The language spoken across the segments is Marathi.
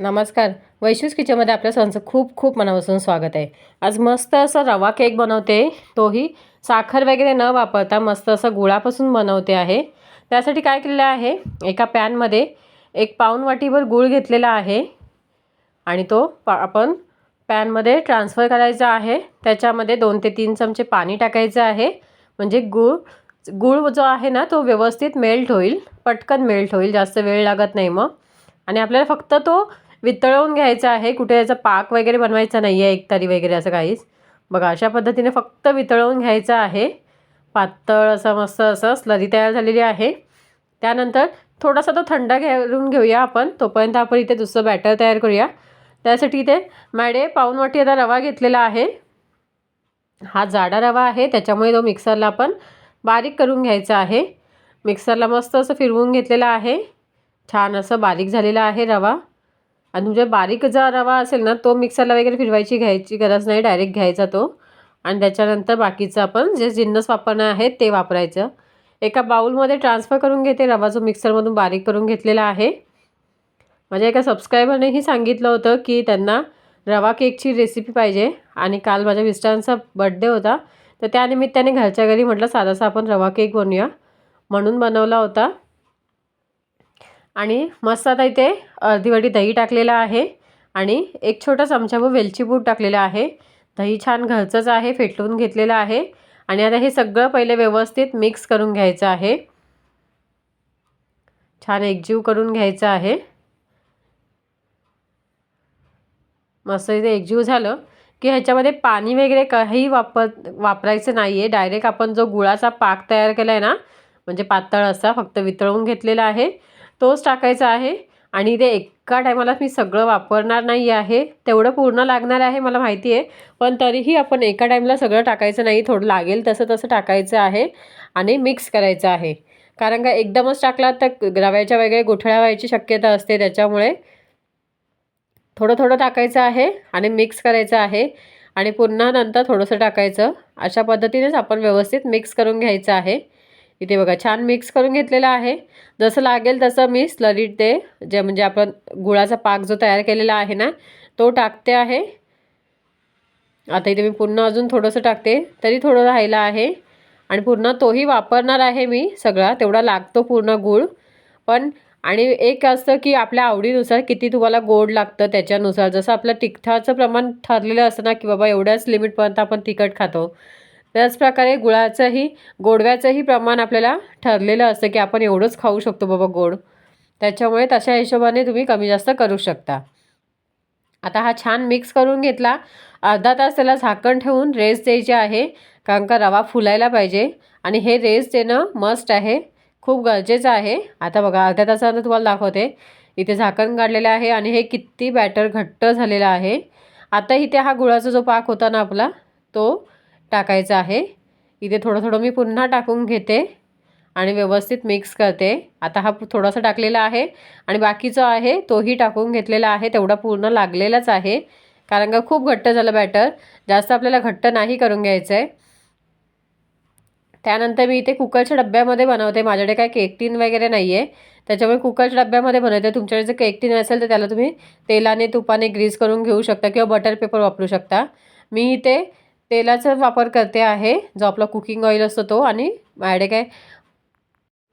नमस्कार. वैशिष किचनमध्ये आपल्या सर्वांचं खूप खूप मनापासून स्वागत आहे. आज मस्त असं रवा केक बनवते. तोही साखर वगैरे न वापरता मस्त असं गुळापासून बनवते आहे. त्यासाठी काय केलेलं आहे? एका पॅनमध्ये एक पाऊन वाटीभर गूळ घेतलेला आहे. आणि तो पा आपण पॅनमध्ये ट्रान्सफर करायचा आहे. त्याच्यामध्ये दोन ते तीन चमचे पाणी टाकायचं आहे. म्हणजे गूळ गूळ जो आहे ना तो व्यवस्थित मेल्ट होईल. पटकन मेल्ट होईल. जास्त वेळ लागत नाही मग. आणि आपल्याला फक्त तो वितळवून घ्यायचं आहे. कुठे याचा पाक वगैरे बनवायचा नाही आहे एकतारी वगैरे असं काहीच. बघा अशा पद्धतीने फक्त वितळवून घ्यायचं आहे. पातळ असं मस्त असं स्लरी तयार झालेली आहे. त्यानंतर थोडासा तो थंड घेऊन घेऊया आपण. तोपर्यंत आपण इथे दुसरं बॅटर तयार करूया. त्यासाठी इथे मॅडे पाऊन वाटी आता रवा घेतलेला आहे. हा जाडा रवा आहे. त्याच्यामुळे तो मिक्सरला आपण बारीक करून घ्यायचा आहे. मिक्सरला मस्त असं फिरवून घेतलेला आहे. छान असं बारीक झालेला आहे रवा. आणि तुमच्या बारीक जर रवा असेल ना तो मिक्सरला वगैरे फिरवायची घ्यायची गरज नाही डायरेक्ट घ्यायचा तो. आणि त्याच्यानंतर बाकीचं आपण जे जिन्नस वापरणं आहे ते वापरायचं. एका बाऊलमध्ये ट्रान्सफर करून घेते रवा जो मिक्सरमधून बारीक करून घेतलेला आहे. माझ्या एका सबस्क्रायबरनेही सांगितलं होतं की त्यांना रवा केकची रेसिपी पाहिजे. आणि काल माझ्या मिस्टरांचा बड्डे होता. तर त्यानिमित्ताने घरच्या घरी म्हटलं साधासा आपण रवा केक बनवूया. म्हणून बनवला होता. आणि मस्त आता इथे अर्धी वाटी दही टाकलेलं आहे आणि एक छोटा चमचाभर वेलची पूड आहे. दही छान घरचंच आहे फेटवून घेतलेलं आहे आणि आता हे सगळं पहिले व्यवस्थित मिक्स करून घ्यायचं आहे. छान एकजीव करून घ्यायचं आहे. मस्त इथे एकजीव झालं की ह्याच्यामध्ये पाणी वगैरे काही वापर वापरायचं नाही आहे डायरेक्ट आपण जो गुळाचा पाक तयार केला आहे ना म्हणजे पातळ असा फक्त वितळवून घेतलेला आहे. तोच टाकायचा आहे. आणि ते एका टायमाला मी सगळं वापरणार नाही आहे. तेवढं पूर्ण लागणार आहे मला माहिती आहे. पण तरीही आपण एका टाईमला सगळं टाकायचं नाही. थोडं लागेल तसं तसं टाकायचं आहे. आणि मिक्स करायचं आहे. कारण का एकदमच टाकला तर रव्याच्या वगैरे गुठळ्या व्हायची शक्यता असते त्याच्यामुळे. थोडं थोडं टाकायचं आहे आणि मिक्स करायचं आहे. आणि पुन्हा नंतर थोडंसं टाकायचं. अशा पद्धतीनेच आपण व्यवस्थित मिक्स करून घ्यायचं आहे. इथे बघा छान मिक्स करून घेतलेलं आहे. जसं लागेल तसं मी स्लरीट ते जे म्हणजे आपण गुळाचा पाक जो तयार केलेला आहे ना तो टाकते आहे. आता इथे मी पुन्हा अजून थोडंसं टाकते तरी थोडं राहिलं आहे. आणि पूर्ण तोही वापरणार आहे मी सगळा तेवढा लागतो पूर्ण गूळ. पण आणि एक असतं की आपल्या आवडीनुसार किती तुम्हाला गोड लागतं त्याच्यानुसार. जसं आपलं तिखटाचं प्रमाण ठरलेलं असतं ना की बाबा एवढ्याच लिमिटपर्यंत आपण तिखट खातो. त्याचप्रकारे गुळाचंही गोडव्याचंही प्रमाण आपल्याला ठरलेलं असतं की आपण एवढंच खाऊ शकतो बाबा गोड. त्याच्यामुळे तशा हिशोबाने तुम्ही कमी जास्त करू शकता. आता हा छान मिक्स करून घेतला. अर्धा तास त्याला झाकण ठेवून रेस द्यायचे आहे कारण का रवा फुलायला पाहिजे आणि हे रेस देणं मस्ट आहे. खूप गरजेचं आहे. आता बघा अर्ध्या तासानं तुम्हाला दाखवते. इथे झाकण काढलेलं आहे आणि हे किती बॅटर घट्ट झालेलं आहे. आता इथे हा गुळाचा जो पाक होता ना आपला तो टाकायचं आहे. इथे थोडं थोडं मी पुन्हा टाकून घेते आणि व्यवस्थित मिक्स करते. आता हा थोडासा टाकलेला आहे आणि बाकीचा आहे तोही टाकून घेतलेला आहे. तेवढा पूर्ण लागलेलाच आहे. कारण का खूप घट्ट झालं बॅटर जास्त आपल्याला घट्ट नाही करून घ्यायचं आहे त्यानंतर मी इथे कुकरच्या डब्यामध्ये बनवते. माझ्याकडे काय केक टीन वगैरे नाही आहे त्याच्यामुळे कुकरच्या डब्यामध्ये बनवते. तुमच्याकडे जर केक टीन असेल तर त्याला तुम्ही तेलाने तुपाने ग्रीस करून घेऊ शकता किंवा बटर पेपर वापरू शकता. मी इथे तेलाचा वापर करते आहे. जो आपला कुकिंग ऑइल असतो तो आणि माझ्याकडे काय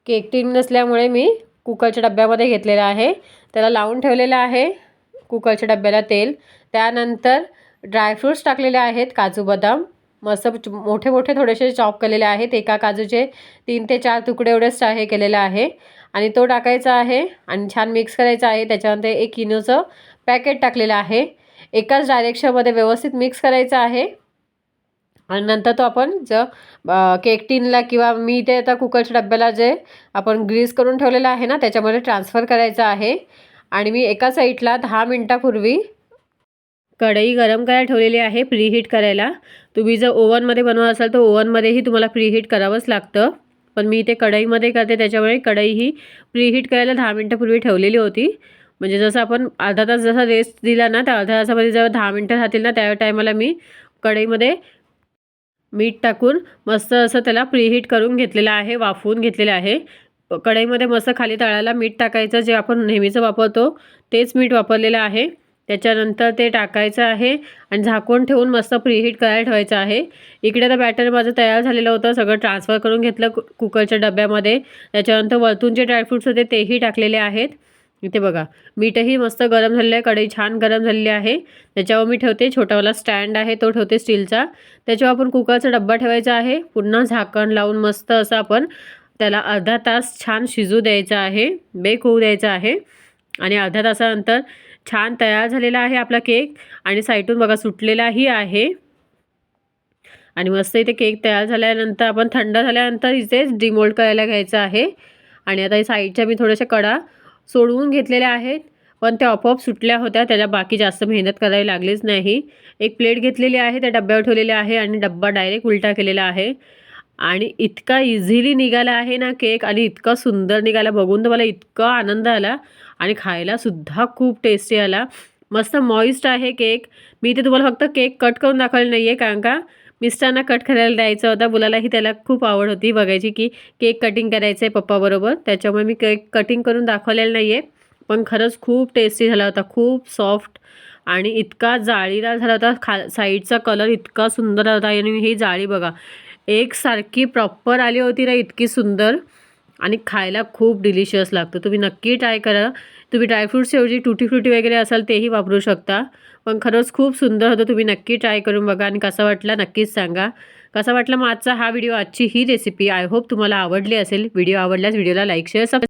केक टीन नसल्यामुळे मी कुकरच्या डब्यामध्ये घेतलेला आहे. त्याला लावून ठेवलेलं आहे कुकरच्या डब्याला तेल. त्यानंतर ड्रायफ्रूट्स टाकलेले आहेत काजू बदाम. मस्त मोठे मोठे थोडेसे चॉप केलेले आहेत. एका काजूचे तीन ते चार तुकडे एवढेच हे केलेलं आहे. आणि तो टाकायचा आहे आणि छान मिक्स करायचा आहे. त्याच्यामध्ये एक किनोचं पॅकेट टाकलेलं आहे. एकाच डायरेक्शनमध्ये व्यवस्थित मिक्स करायचं आहे. आणि नंतर तो आपण ज केक टीनला किंवा मी ते आता कुकरच्या डब्याला जे आपण ग्रीस करून ठेवलेलं आहे ना त्याच्यामध्ये ट्रान्सफर करायचं आहे. आणि मी एका साईडला दहा मिनटापूर्वी कढई गरम करायला ठेवलेली आहे प्रीहीट करायला. तुम्ही जर ओव्हनमध्ये बनवत असाल तर ओव्हनमध्येही तुम्हाला प्रीहीट करावंच लागतं. पण मी इथे कढईमध्ये करते त्याच्यामुळे कढई ही प्रीहीट करायला दहा मिनटापूर्वी ठेवलेली होती. म्हणजे जसं आपण अर्धा तास जसा रेस्ट दिला ना त्या अर्ध्या तासामध्ये जेव्हा दहा मिनटं राहतील ना त्या टायमाला मी कढईमध्ये मीठ टाकून मस्त असं त्याला प्रीहीट करून घेतलेलं आहे वाफवून घेतलेलं आहे. कढईमध्ये मस्त खाली तळायला मीठ टाकायचं जे आपण नेहमीचं वापरतो तेच मीठ वापरलेलं आहे. त्याच्यानंतर ते टाकायचं आहे आणि झाकून ठेवून मस्त प्रीहीट करायला ठेवायचं आहे. इकडे आता बॅटर माझं तयार झालेलं होतं सगळं ट्रान्सफर करून घेतलं कुकरच्या डब्यामध्ये. त्याच्यानंतर वरतून जे ड्रायफ्रूट्स होते तेही टाकलेले आहेत. इथे बघा मीठही मस्त गरम झालेलं आहे कढई छान गरम झालेली आहे. त्याच्यावर मी ठेवते छोटावाला स्टँड आहे तो ठेवते स्टीलचा. त्याच्यावर आपण कुकरचा डब्बा ठेवायचा आहे पुन्हा झाकण लावून मस्त असं आपण त्याला अर्धा तास छान शिजू द्यायचा आहे बेक होऊ द्यायचा आहे. आणि अर्ध्या तासानंतर छान तयार झालेला आहे आपला केक आणि साईडून बघा सुटलेलाही आहे. आणि मस्त इथे केक तयार झाल्यानंतर आपण थंड झाल्यानंतर इथेच डिमोल्ड करायला घ्यायचं आहे. आणि आता साईडच्या मी थोड्याशा कडा सोडवून घेतलेल्या आहेत. पण त्या आपोआप सुटल्या होत्या. त्याला बाकी जास्त मेहनत करावी लागलीच नाही. एक प्लेट घेतलेली आहे. त्या डब्यावर ठेवलेली आहे आणि डब्बा डायरेक्ट उलटा केलेला आहे. आणि इतका इझिली निघाला आहे ना केक आणि इतका सुंदर निघाला. बघून तर मला इतका आनंद आला. आणि खायलासुद्धा खूप टेस्टी आला. मस्त मॉइस्ट आहे केक मी ते तुम्हाला फक्त केक कट करून दाखवले नाही आहे कारण का? मिस्टरांना कट करायला द्यायचा होता. मुलालाही त्याला खूप आवड होती बघायची की केक कटिंग करायचं आहे पप्पाबरोबर त्याच्यामुळे मी केक कटिंग करून दाखवलेलं नाही आहे पण खरंच खूप टेस्टी झाला होता. खूप सॉफ्ट आणि इतका जाळीदार झाला होता. खा साईडचा कलर इतका सुंदर होता. आणि ही जाळी बघा एकसारखी प्रॉपर आली होती ना इतकी सुंदर. आणि खायला खूप डिलिशियस लागतं. तुम्ही नक्की ट्राय करा. तुम्ही ड्रायफ्रूट्सऐवजी टुटी फ्रुटी वगैरे असाल तेही वापरू शकता. पण खरंच खूप सुंदर होतं. तुम्ही नक्की ट्राय करून बघा आणि कसा वाटला नक्कीच सांगा. कसा वाटला मग आजचा हा व्हिडिओ आजची ही रेसिपी आय होप तुम्हाला आवडली असेल. व्हिडिओ आवडल्यास व्हिडिओला लाईक शेअर सब